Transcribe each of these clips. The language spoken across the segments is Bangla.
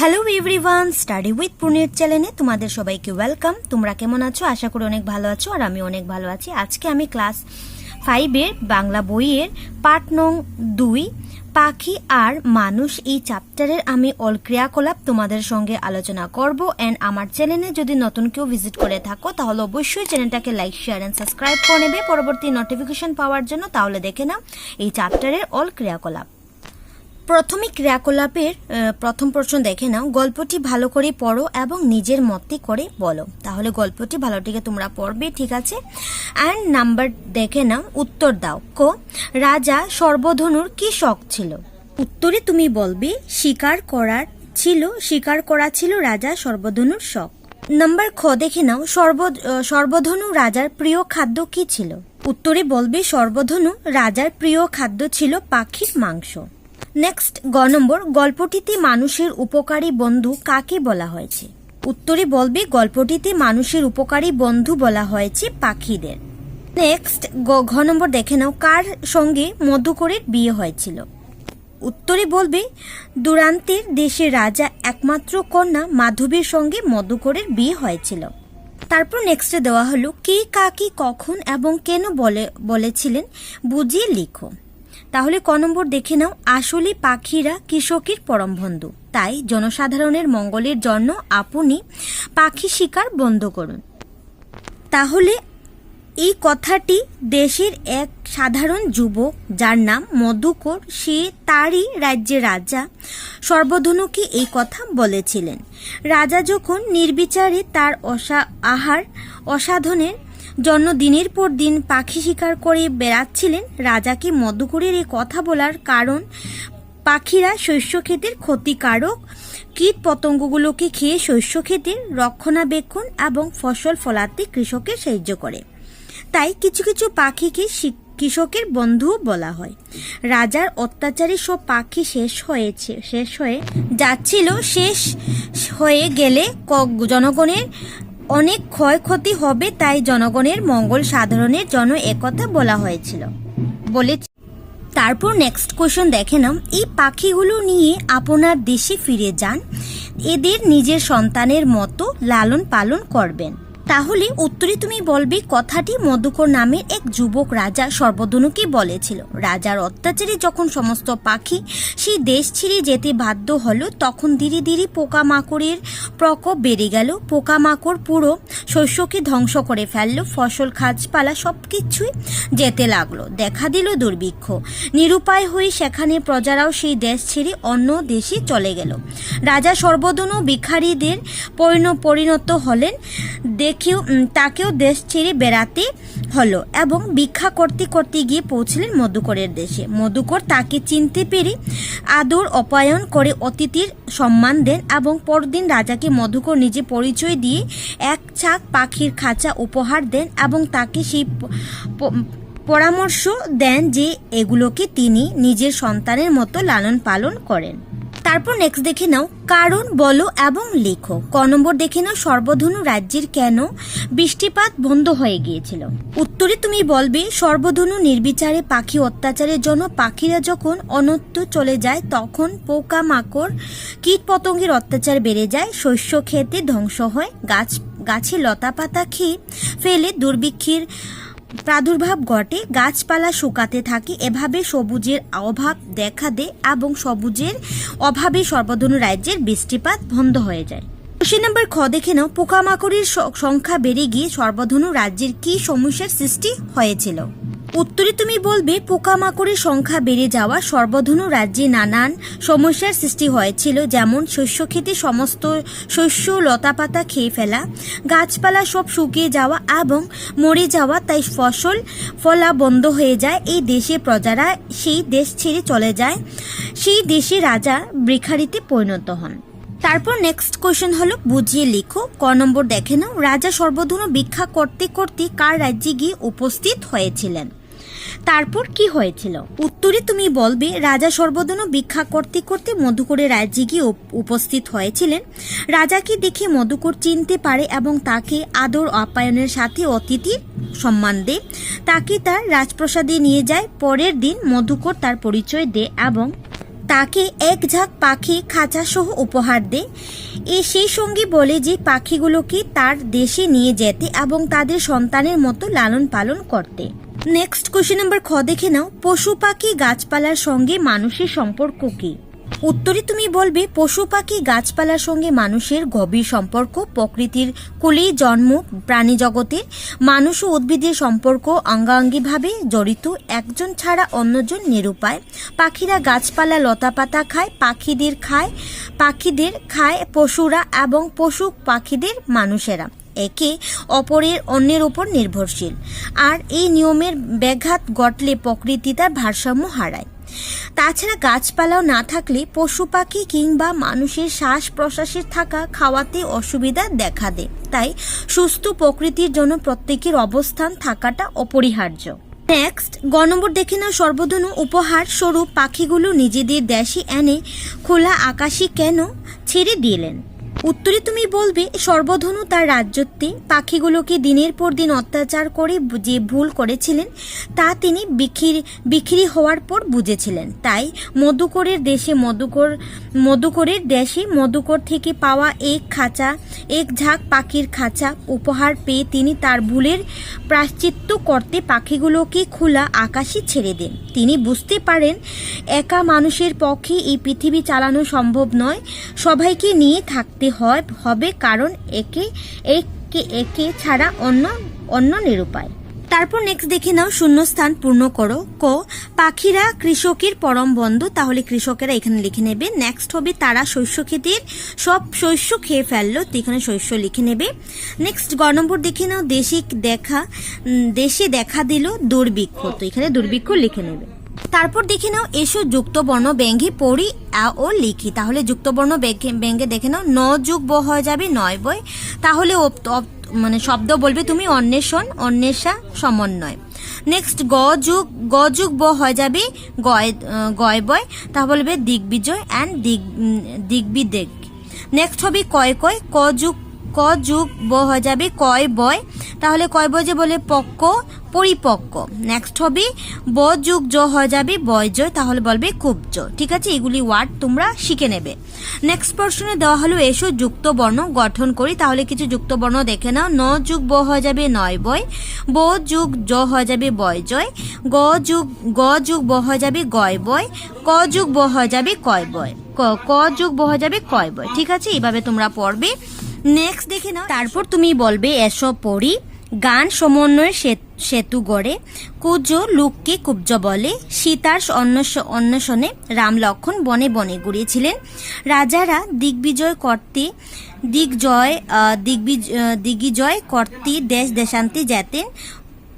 হ্যালো এভরিওয়ান স্টাডি উইথ পুনের চ্যানেলে তোমাদের সবাইকে ওয়েলকাম তোমরা কেমন আছো? আশা করি অনেক ভালো আছো আর আমি অনেক ভালো আছি। আজকে আমি ক্লাস ফাইভের বাংলা বইয়ের পাঠ নং দুই, পাখি আর মানুষ এই চ্যাপ্টারের আমি অল ক্রিয়াকলাপ তোমাদের সঙ্গে আলোচনা করব। অ্যান্ড আমার চ্যানেলে যদি নতুন কেউ ভিজিট করে থাকো, তাহলে অবশ্যই চ্যানেলটাকে লাইক শেয়ার অ্যান্ড সাবস্ক্রাইব করে নেবে। পরবর্তী নোটিফিকেশন পাওয়ার জন্য তাহলে দেখে নাও এই চ্যাপ্টারের অল ক্রিয়াকলাপ। প্রথমে ক্রিয়াকলাপের প্রথম প্রশ্ন দেখে নাও। গল্পটি ভালো করে পড়ো এবং নিজের মতে করে বলো। তাহলে গল্পটি ভালোটিকে তোমরা পড়বে, ঠিক আছে? অ্যান্ড নাম্বার দেখে নাও, উত্তর দাও। কো, রাজা সর্বধনুর কি শখ ছিল? উত্তরে তুমি বলবে, শিকার করার ছিল, শিকার করা ছিল রাজা সর্বধনুর শখ। নাম্বার খ দেখে নাও, সর্ব সর্বধনু রাজার প্রিয় খাদ্য কি ছিল? উত্তরে বলবে, সর্বধনু রাজার প্রিয় খাদ্য ছিল পাখির মাংস। নেক্সট গ নম্বর, গল্পটিতে মানুষের উপকারী বন্ধু কাকে বলা হয়েছে? উত্তরে বলবে, গল্পটিতে মানুষের উপকারী বন্ধু বলা হয়েছে পাখিদের। নেক্সট ঘ নম্বর দেখে নাও, কার সঙ্গে মধুকরের বিয়ে হয়েছিল? উত্তরে বলবে, দুরান্তের দেশের রাজা একমাত্র কন্যা মাধবীর সঙ্গে মধুকরের বিয়ে হয়েছিল। তারপর নেক্সটে দেওয়া হলো, কে কাকে কখন এবং কেন বলে, বলেছিলেন বুঝিয়ে লিখো। তাহলে ক নম্বর দেখে নাও। আসলে পাখিরা কৃষকের পরম বন্ধু। তাই জনসাধারণের মঙ্গলের জন্য আপনি পাখি শিকার বন্ধ করুন। তাহলে এই কথাটি দেশের এক সাধারণ যুবক যার নাম মধুকর, সে তারই রাজ্যের রাজা। সর্বধনুকে এই কথা বলেছিলেন। রাজা যখন নির্বিচারে তার অসা, আহার অসাধনের জন্য দিনের পর দিন পাখি শিকার করে বেড়াচ্ছিলেন রাজাকে মধুকরের এই কথা বলার কারণ? পাখিরা শস্য ক্ষেতের ক্ষতিকারক। কীট পতঙ্গগুলোকে খেয়ে শস্য ক্ষেতের রক্ষণাবেক্ষণ এবং ফসল ফলাতে কৃষকের সাহায্য করে। তাই কিছু কিছু পাখিকে কৃষকের বন্ধু বলা হয়। রাজার অত্যাচারী সব পাখি শেষ হয়েছে, শেষ হয়ে যাচ্ছিল। শেষ হয়ে গেলে জনগণের অনেক ক্ষয়ক্ষতি হবে তাই জনগণের মঙ্গল সাধারণের জন্য একথা বলা হয়েছিল। বলে তারপর নেক্সট কোয়েশন দেখে নাম এই পাখিগুলো নিয়ে আপনার দেশে ফিরে যান। এদের নিজের সন্তানের মতো লালন পালন করবেন। তাহলে উত্তরে তুমি বলবে কথাটি মধুকর নামের এক যুবক রাজা সর্বধনুকে বলেছিল। রাজার অত্যাচারে যখন সমস্ত পাখি সেই দেশ ছেড়ে যেতে বাধ্য হলো, তখন ধীরে ধীরে পোকামাকড়ের প্রকোপ বেড়ে গেল। পোকামাকড় পুরো শস্যকে ধ্বংস করে ফেলল, ফসল, গাছপালা সব কিছুই যেতে লাগল। দেখা দিল দুর্ভিক্ষ। নিরুপায় হয়ে সেখানে প্রজারাও সেই দেশ ছেড়ে অন্য দেশে চলে গেল। রাজা সর্বদনু ভিখারীদের পরিণ পরিণত হলেন দেখেও তাকেও দেশ ছেড়ে বেড়াতে হলো এবং ভিক্ষা করতে করতে গিয়ে পৌঁছলেন মধুকরের দেশে। মধুকর তাকে চিনতে পেরে আদর অপায়ন করে অতিথির সম্মান দেন এবং পরদিন রাজাকে মধুকর নিজে পরিচয় দিয়ে এক ছাক পাখির খাঁচা উপহার দেন এবং তাকে সেই পরামর্শ দেন যে এগুলোকে তিনি নিজের সন্তানের মতো লালন পালন করেন। তারপর নেক্সট দেখে নাও, কারণ, বলো এবং লেখো। ক নম্বর দেখে নাও, সর্বধনু রাজ্যের কেন বৃষ্টিপাত বন্ধ হয়ে গিয়েছিল? উত্তরে তুমি বলবে, সর্বধনু নির্বিচারে পাখি অত্যাচারের জন্য পাখিরা যখন অনত্য চলে যায়, তখন পোকা মাকড় কীট পতঙ্গের অত্যাচার বেড়ে যায়, শস্য খেতে ধ্বংস হয়, গাছ, গাছে লতা পাতা খেয়ে ফেলে দুর্ভিক্ষের প্রাদুর্ভাব ঘটে, গাছপালা শুকাতে থাকে, এভাবে সবুজের অভাব দেখা দেয় এবং সবুজের অভাবে সর্বধনু রাজ্যের বৃষ্টিপাত বন্ধ হয়ে যায়। কোশ্চেন নাম্বার খ, দেখে নাও, পোকামাকড়ের সংখ্যা বেড়ে গিয়ে সর্বধনু রাজ্যের কি সমস্যার সৃষ্টি হয়েছিল? উত্তরে তুমি বলবে, পোকামাকড়ের সংখ্যা বেড়ে যাওয়া সর্বধনু রাজ্যে নানান সমস্যার সৃষ্টি হয়েছিল, যেমন শস্য খেতে সমস্ত শস্য লতাপাতা খেয়ে ফেলা, গাছপালা সব শুকিয়ে যাওয়া এবং মরে যাওয়া, তাই ফসল ফলা বন্ধ হয়ে যায়। এই দেশে প্রজারা সেই দেশ ছেড়ে চলে যায়। সেই দেশে রাজা বৃখারিতে পরিণত হন। তারপর নেক্সট কোয়েশ্চেন হলো, বুঝিয়ে লিখো। ক নম্বর দেখে নাও। রাজা সর্বধনু ভিক্ষা করতে করতে কার রাজ্যে গিয়ে উপস্থিত হয়েছিলেন? তারপর কি হয়েছিল? উত্তরে তুমি বলবে, রাজা সর্বদনু ভিক্ষা করতে করতে মধুকরের রাজ্যে গিয়ে উপ- উপস্থিত হয়েছিলেন। রাজাকে দেখে মধুকর চিনতে পারে এবং তাকে আদর আপ্যায়নের সাথে অতিথির সম্মান দেয়। তাকে তার রাজপ্রাসাদে নিয়ে যায়। পরের দিন মধুকর তার পরিচয় দেয় এবং তাকে এক ঝাঁক পাখি খাঁচাসহ উপহার দেয়। এ সেই সঙ্গে বলে যে, পাখিগুলোকে তার দেশে নিয়ে যেতে এবং তাদের সন্তানের মতো লালন পালন করতে। নেক্সট কোশ্চেন নাম্বার খ দেখে নাও। পশু পাখি গাছপালার সঙ্গে মানুষের সম্পর্ক কি? উত্তরে তুমি বলবে, পশু পাখি গাছপালার সঙ্গে মানুষের গভীর সম্পর্ক, প্রকৃতির কুলেই জন্ম, প্রাণী জগতের মানুষ ও উদ্ভিদের সম্পর্ক অঙ্গাঙ্গিভাবে জড়িত, একজন ছাড়া অন্যজন নিরুপায়। পাখিরা গাছপালা লতাপাতা খায়, পাখিদের খায় পাখিদের খায় পশুরা এবং পশু পাখিদের মানুষেরা। একে অপরের অন্যের উপর নির্ভরশীল। আর এই নিয়মের ব্যাঘাত ঘটলে প্রকৃতি তার ভারসাম্য হারায়। তাছাড়া গাছপালাও না থাকলে পশু পাখি কিংবা মানুষের শ্বাস প্রশ্বাসের থাকা খাওয়াতে অসুবিধা দেখা দেয়। তাই সুস্থ প্রকৃতির জন্য প্রত্যেকের অবস্থান থাকাটা অপরিহার্য। নেক্সট গ নম্বর দেখে নাও সর্বধনু উপহার স্বরূপ পাখিগুলো নিজেদের দেশে এনে খোলা আকাশে কেন ছেড়ে দিলেন? উত্তরে তুমি বলবে, সর্বধনু তার রাজ্যত্বে পাখিগুলোকে দিনের পর দিন অত্যাচার করে যে ভুল করেছিলেন, তা তিনি বিক্রি হওয়ার পর বুঝেছিলেন। তাই মধুকরের দেশে মধুকর, মধুকরের দেশে মধুকর থেকে পাওয়া এক খাঁচা, এক ঝাঁক পাখির খাঁচা উপহার পেয়ে তিনি তার ভুলের প্রাশ্চিত্য করতে পাখিগুলোকে খোলা আকাশে ছেড়ে দেন। তিনি বুঝতে পারেন, একা মানুষের পক্ষে এই পৃথিবী চালানো সম্ভব নয়, সবাইকে নিয়ে থাকতে হয়, হবে কারণ একে একে একে ছাড়া অন্য অন্য নিরুপায়। তারপর নেক্সট দেখে নাও, শূন্যস্থান পূর্ণ করো। ক, পাখিরা কৃষকের পরম বন্ধু, তাহলে কৃষকেরা এখানে লিখে নেবে। নেক্সট হবে তারা শস্য ক্ষেতের সব শস্য খেয়ে ফেলল, তো এখানে শস্য লিখে নেবে। নেক্সট গ নম্বর দেখে নাও, দেশে দেখা দেশে দেখা দিল দুর্ভিক্ষ, তো এখানে দুর্ভিক্ষ লিখে নেবে। তারপর দেখে নাও, এসো যুক্তবর্ণ ব্যঙ্গে পড়ি ও লিখি। তাহলে যুক্তবর্ণ ব্যঙ্গে দেখে নাও, ন যুগ ব হয়ে যাবে নয় বই তাহলে মানে শব্দ বলবে তুমি অন্বেষণ, অন্বেষা, সমন্বয়। নেক্সট গ যুগ গ যুগ ব হয়ে যাবে গয় গয় বয়। তা বলবে দিগ্বিজয় অ্যান্ড দিগ দিগ্বিদেগ। নেক্সট হবে কয় কয়, ক যুগ ক যুগ ব হয়ে যাবে, কয় বয়। তাহলে কয় বয় যে বলে পক্ক, পরিপক্ক। নেক্সট হবে, ব যুগ জ হয়ে যাবে বয়জয় তাহলে বলবে কুব্জ ঠিক আছে? এগুলি ওয়ার্ড তোমরা শিখে নেবে। নেক্সট প্রশ্নে দেওয়া হলো, এসো যুক্ত বর্ণ গঠন করি। তাহলে কিছু যুক্ত বর্ণ দেখে নাও। ন যুগ ব হয়ে যাবে, নয় বয়। ব যুগ জ হয়ে যাবে বয়জয় গ যুগ গ যুগ ব হয়ে যাবে, গয় বয়। ক যুগ ব হয়ে যাবে, কয় বয়। ক যুগ ব হয়ে যাবে, কয় বয়। ঠিক আছে? এইভাবে তোমরা পড়বে। নেক্সট দেখে নাও, তারপর তুমি বলবে এসব পড়ি। গান সমন্বয়ের সেতু গড়ে। কুজ লোককে কুব্জ বলে। সীতার অন্বেষণে রাম লক্ষণ বনে বনে ঘুরিয়েছিলেন রাজারা দিগ্বিজয় করতে, দিগ্জয় দিগ্বিজ- দিগ্বিজয় করতে দেশ দেশান্তে যেতেন।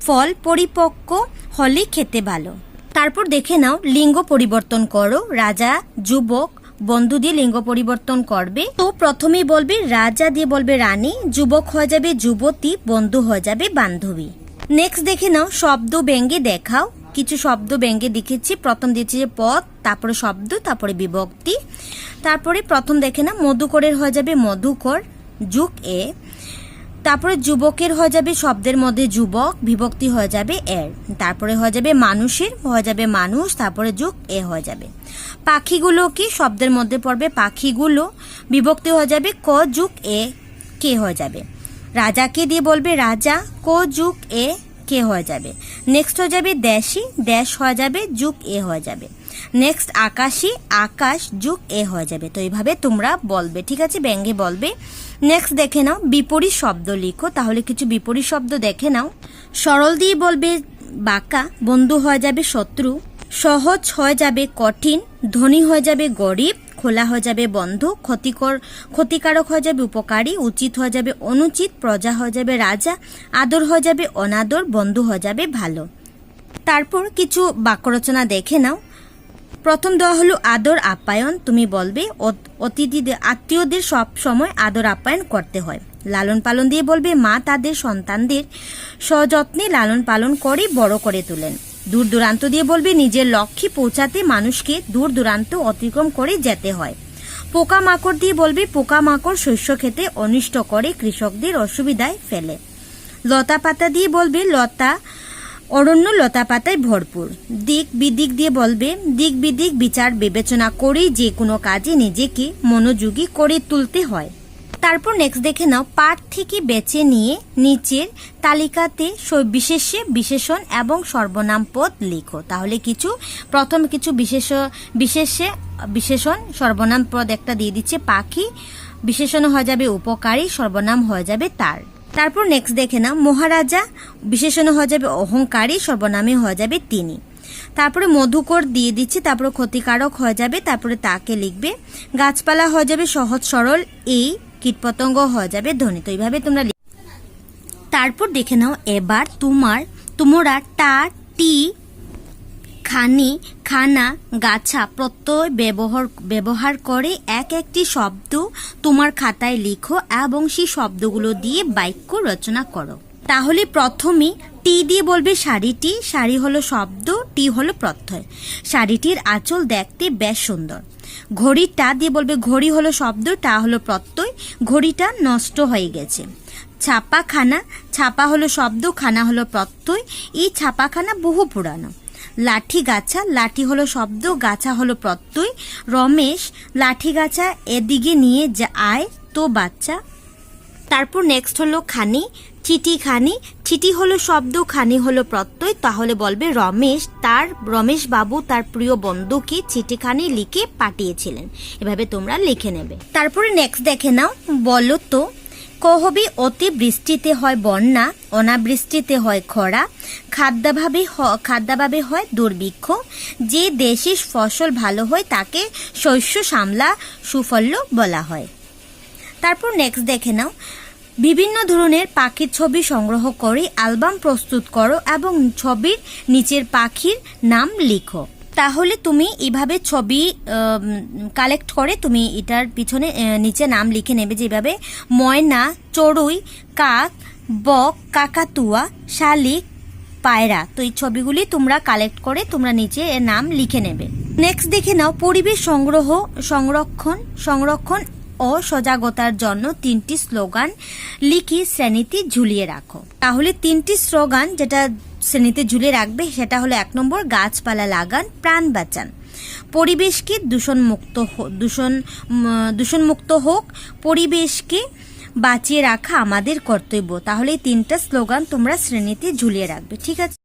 ফল পরিপক্ক হলে খেতে ভালো। তারপর দেখে নাও, লিঙ্গ পরিবর্তন করো। রাজা, যুবক বন্ধু দিয়ে লিঙ্গ পরিবর্তন করবে। তো প্রথমেই বলবে, রাজা দিয়ে বলবে রানী, যুবক হয়ে যাবে যুবতী, বন্ধু হয়ে যাবে বান্ধবী। নেক্সট দেখে নাও, শব্দ ব্যঙ্গে দেখাও। কিছু শব্দ ব্যঙ্গে দেখেছি, প্রথম দিয়েছি যে পথ, তারপরে শব্দ, তারপরে বিভক্তি। তারপরে প্রথম দেখে না মধুকরের হয়ে যাবে মধুকর, যুগ এ। তারপরে যুবকের হয়ে যাবে শব্দের মধ্যে যুবক, বিভক্তি হয়ে যাবে এর। তারপরে হয়ে যাবে মানুষের, হয়ে যাবে মানুষ, তারপরে যুগ, এ হয়ে যাবে। পাখিগুলো কি? শব্দের মধ্যে পড়বে পাখিগুলো। বিভক্তি হয়ে যাবে ক যুগ, এ, কে হয়ে যাবে। রাজাকে দিয়ে বলবে? রাজা, ক যুগ, এ, কে হয়ে যাবে। নেক্সট হয়ে যাবে দেশি, দেশ হয়ে যাবে যুগ, এ হয়ে যাবে। নেক্সট আকাশী, আকাশ, যুগ, এ হয়ে যাবে। তো এইভাবে তোমরা বলবে, ঠিক আছে? ব্যঙ্গে বলবে। নেক্সট দেখে নাও, বিপরীত শব্দ লিখো, তাহলে কিছু বিপরীত শব্দ দেখে নাও। সরল দিয়ে বলবে, বাঁকা, বন্ধু হয়ে যাবে শত্রু, সহজ হয়ে যাবে কঠিন, ধনী হয়ে যাবে গরিব, খোলা হয়ে যাবে বন্ধ, ক্ষতিকর, ক্ষতিকারক হয়ে যাবে উপকারী, উচিত হয়ে যাবে অনুচিত, প্রজা হয়ে যাবে রাজা, আদর হয়ে যাবে অনাদর, বন্ধু হয়ে যাবে ভালো। তারপর কিছু বাক্য রচনা দেখে নাও। প্রথম দেওয়া হলো, আদর, আপ্যায়ন। তুমি বলবে, অত- অতিথিদের, আত্মীয়দের সব সময় আদর, আপ্যায়ন করতে হয়। লালন পালন দিয়ে বলবে, মা তাদের সন্তানদের সযত্নে লালন পালন করে, বড় করে তোলেন। দূর দূরান্ত দিয়ে বলবে, নিজের লক্ষ্যে পৌঁছাতে মানুষকে দূর দূরান্ত অতিক্রম করে যেতে হয়। পোকা মাকড় দিয়ে বলবে পোকা মাকড় শস্য খেতে অনিষ্ট করে, কৃষকদের অসুবিধায় ফেলে। লতা পাতা দিয়ে বলবে, লতা অরণ্য লতাপাতায় ভরপুর। দিক বিদিক দিয়ে বলবে, দিক বিদিক বিচার বিবেচনা করেই যে কোনো কাজে নিজেকে মনোযোগী করে তুলতে হয়। তারপর নেক্সট দেখে নাও, পাঠ থেকে বেছে নিয়ে নিচের তালিকাতে বিশেষে বিশেষণ এবং সর্বনাম পদ লিখো। তাহলে কিছু, প্রথম কিছু বিশেষ, বিশেষে বিশেষণ, সর্বনাম পদ একটা দিয়ে দিচ্ছে পাখি। বিশেষণ হয়ে যাবে উপকারী, সর্বনাম হয়ে যাবে তার। তারপর নেক্সট দেখে না মহারাজা, বিশেষণ হয়ে যাবে অহংকারী, সর্বনামে হয়ে যাবে তিনি। তারপরে মধুকর দিয়ে দিচ্ছি, তারপরে ক্ষতিকারক হয়ে যাবে, তারপরে তাকে লিখবে, গাছপালা হয়ে যাবে সহজ সরল, এই কীটপতঙ্গ হয়ে যাবে ধ্বনি তো এইভাবে তোমরা তারপর দেখে নাও, এবার তোমার, তোমরা টা, টি খানি, খানা, গাছা প্রত্যয় ব্যবহার ব্যবহার করে এক একটি শব্দ তোমার খাতায় লিখো এবং সেই শব্দগুলো দিয়ে বাক্য রচনা করো। তাহলে প্রথমে টি দিয়ে বলবে শাড়িটি, শাড়ি হলো শব্দ টি হলো প্রত্যয়। শাড়িটির আঁচল দেখতে বেশ সুন্দর। ঘড়িটা দিয়ে বলবে ঘড়ি হলো শব্দ টা হলো প্রত্যয়। ঘড়িটা নষ্ট হয়ে গেছে। ছাপাখানা, ছাপা হলো শব্দ, খানা হলো প্রত্যয়। এই ছাপাখানা বহু পুরানো। লাঠি গাছা লাঠি হলো শব্দ, গাছা হলো প্রত্যয়। রমেশ লাঠি গাছা এদিকে নিয়ে যা, আয়, তো বাচ্চা। তারপর নেক্সট হলো খানি চিঠি খানি। চিঠি হলো শব্দ, খানি হলো প্রত্যয়। তাহলে বলবে রমেশ, তার রমেশ বাবু, তার প্রিয় বন্ধুকে চিঠিখানি লিখে পাঠিয়েছিলেন। এভাবে তোমরা লিখে নেবে। তারপরে নেক্সট দেখে নাও, বলো তো কহবি অতি বৃষ্টিতে হয় বন্যা, অনাবৃষ্টিতে হয় খরা, খাদ্যাভাবে খাদ্যাভাবে হয় দুর্ভিক্ষ। যে দেশে ফসল ভালো হয় তাকে শস্য সামলা সুফল্য বলা হয়। তারপর নেক্সট দেখে নাও। বিভিন্ন ধরনের পাখির ছবি সংগ্রহ করে অ্যালবাম প্রস্তুত করো এবং ছবির নিচের পাখির নাম লিখো। তাহলে তুমি এভাবে ছবি কালেক্ট করে তুমি এটার পিছনে নিচে নাম লিখে নেবে যেভাবে, ময়না, চড়ুই, কাক, বক, কাকাতুয়া, শালিক, পায়রা। তো এই ছবিগুলি তোমরা কালেক্ট করে তোমরা নিচে এর নাম লিখে নেবে। নেক্সট দেখে নাও, পরিবেশ সংগ্রহ, সংরক্ষণ সংরক্ষণ ও সজাগতার জন্য তিনটি স্লোগান লিখি শ্রেণীতে ঝুলিয়ে রাখো। তাহলে তিনটি স্লোগান যেটা শ্রেণীতে ঝুলে রাখবে, সেটা হলো এক নম্বর গাছপালা লাগান, প্রাণ বাঁচান। পরিবেশকে দূষণমুক্ত দূষণ দূষণমুক্ত হোক, পরিবেশকে বাঁচিয়ে রাখা আমাদের কর্তব্য। তাহলে তিনটা স্লোগান তোমরা শ্রেণীতে ঝুলিয়ে রাখবে, ঠিক আছে?